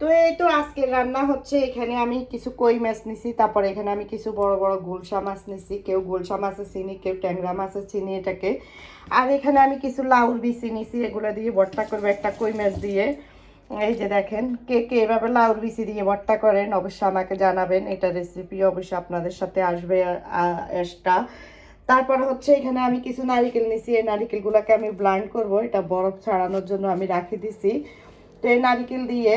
তো এই তো আজকের রান্না হচ্ছে, এখানে আমি কিছু কই মাছ নিছি, তারপরে এখানে আমি কিছু বড় বড় গুলশা মাছ নিছি, কেউ গুলশা মাছের চিনি, কেউ ট্যাংরা মাছের চিনি এটাকে। আর এখানে আমি কিছু লাউর বিচি নিছি, এগুলো দিয়ে ভর্তা করব একটা কই মাছ দিয়ে। এই যে দেখেন, কে কে এভাবে লাউর বিচি দিয়ে ভর্তা করেন, অবশ্যই আমাকে জানাবেন, এটা রেসিপি অবশ্যই আপনাদের সাথে আসবে এসটা। তারপর হচ্ছে এখানে আমি কিছু নারিকেল নিছি, এই নারিকেলগুলোকে আমি ব্লান্ড করব, এটা বরফ ছাড়ানোর জন্য আমি রাখি দিছি। তো এই নারিকেল দিয়ে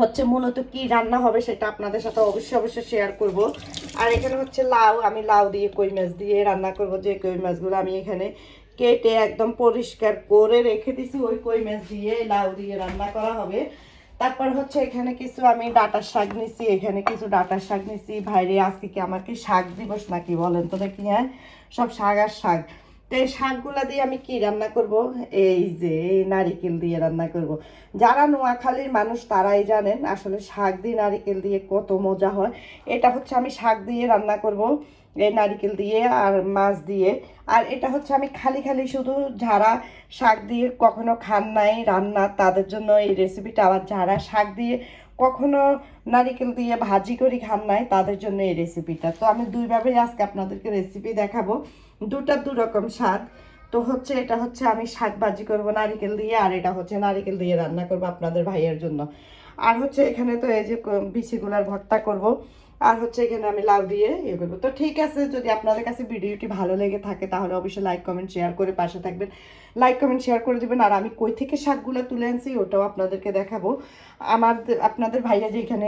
হচ্ছে মূলত কি রান্না হবে সেটা আপনাদের সাথে অবশ্যই অবশ্যই শেয়ার করব। আর এখানে হচ্ছে লাউ, আমি লাউ দিয়ে কই মাছ দিয়ে রান্না করব যে কই মাছগুলো আমি এখানে কেটে একদম পরিষ্কার করে রেখে দিছি, ওই কই মাছ দিয়ে লাউ দিয়ে রান্না করা হবে। তারপর হচ্ছে এখানে কিছু আমি ডাটার শাক নিছি, এখানে কিছু ডাটার শাক নিছি। ভাইরে, আজকে কি আমার কি শাক দিবস নাকি বলেন তো দেখি হ্যাঁ? সব শাক আর শাক। এই শাকগুলা দিয়ে আমি কি রান্না করব? এই যে নারিকেল দিয়ে রান্না করব। যারা নোয়াখালীর মানুষ তারাই জানেন আসলে শাক দিয়ে নারিকেল দিয়ে কত মজা হয়। এটা হচ্ছে আমি শাক দিয়ে রান্না করব। নারিকেল দিয়ে আর মাছ দিয়ে। আর এটা হচ্ছে আমি খালি খালি শুধু যারা শাক দিয়ে কখনো খান নাই, রান্না, তাদের জন্য এই রেসিপিটা আবার যারা শাক দিয়ে কখনো নারিকেল দিয়ে ভাজি করি খান নাই, তাদের জন্য এই রেসিপিটা তো আমি দুইভাবেই আজকে আপনাদেরকে রেসিপি দেখাবো। দুটা দু রকম শাক তো হচ্ছে এটা হচ্ছে আমি শাক ভাজি করব নারিকেল দিয়ে, আর এটা হচ্ছে নারিকেল দিয়ে রান্না করব আপনাদের ভাইয়ের জন্য। আর হচ্ছে এখানে তো এই যে বিচিগুলার ভর্তা করব। আর হচ্ছে এখানে আমি লাউ দিয়ে ইয়ে করব। তো ঠিক আছে, যদি আপনাদের কাছে ভিডিওটি ভালো লেগে থাকে, তাহলে অবশ্যই লাইক কমেন্ট শেয়ার করে পাশে থাকবেন। লাইক কমেন্ট শেয়ার করে দিবেন, আর আমি কই থেকে শাকগুলো তুলে আনছি ওটাও আপনাদেরকে দেখাবো। আমার আপনাদের ভাইয়া যেখানে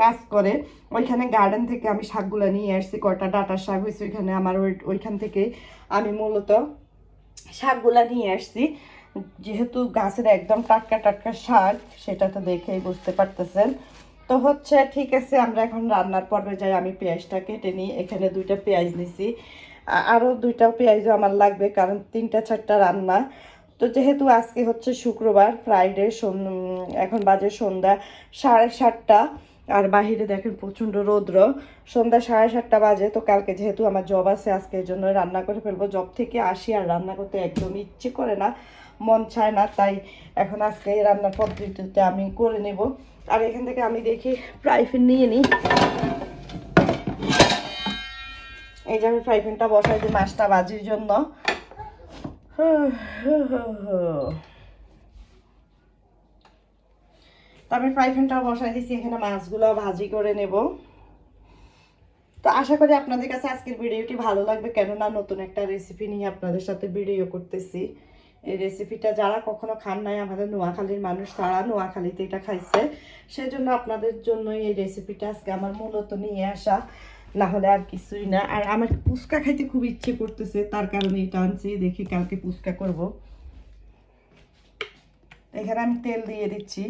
কাজ করে, ওইখানে গার্ডেন থেকে আমি শাকগুলো নিয়ে আসছি, কটা ডাটার শাক হয়েছে ওইখানে আমার ওই ওইখান থেকে আমি মূলত শাকগুলা নিয়ে আসছি। যেহেতু গাছের একদম টাটকা টাটকা শাক, সেটা তো দেখেই বুঝতে পারতেছেন। তো হচ্ছে, ঠিক আছে, আমরা এখন রান্নার পর্বে যাই। আমি পেঁয়াজটা কেটে নিই এখানে দুইটা পেঁয়াজ নিছি। আরও দুইটা পেঁয়াজও আমার লাগবে, কারণ তিনটা, চারটা রান্না। তো যেহেতু আজকে হচ্ছে শুক্রবার ফ্রাইডে এখন বাজে সন্ধ্যা সাড়ে সাতটা। আর বাহিরে দেখেন প্রচণ্ড রৌদ্র। সন্ধ্যা সাড়ে সাতটা বাজে, তো কালকে যেহেতু আমার জব আছে, আজকে জন্য রান্না করে ফেলব। জব থেকে আসি আর রান্না করতে একদম ইচ্ছে করে না। মন চায় না, তাই এখন আজকে এই রান্নার পদ্ধতিতে আমি করে নেব। আর এখান থেকে আমি দেখি ফ্রাই নিয়ে নিই। এই যে আমি ফ্রাই বসাই দিই মাছটা বাজির জন্য। আমি ফ্রাই প্যানটাও বসাই দিচ্ছি এখানে মাছগুলো ভাজি করে নেব। তো আশা করি আপনাদের কাছে আজকের ভিডিওটি ভালো লাগবে, কেননা নতুন একটা রেসিপি নিয়ে আপনাদের সাথে ভিডিও করতেছি। এই রেসিপিটা যারা কখনো খান নাই, আমাদের নোয়াখালীর মানুষ তারা নোয়াখালীতে এটা খাইছে। সেজন্য আপনাদের জন্য এই রেসিপিটা আজকে আমার মূলত নিয়ে আসা। না হলে আর কিছুই না। আর আমার ফুচকা খাইতে খুব ইচ্ছে করতেছে, তার কারণে এটা আনছি। দেখি কালকে পুস্কা করব। এখানে আমি তেল দিয়ে দিচ্ছি।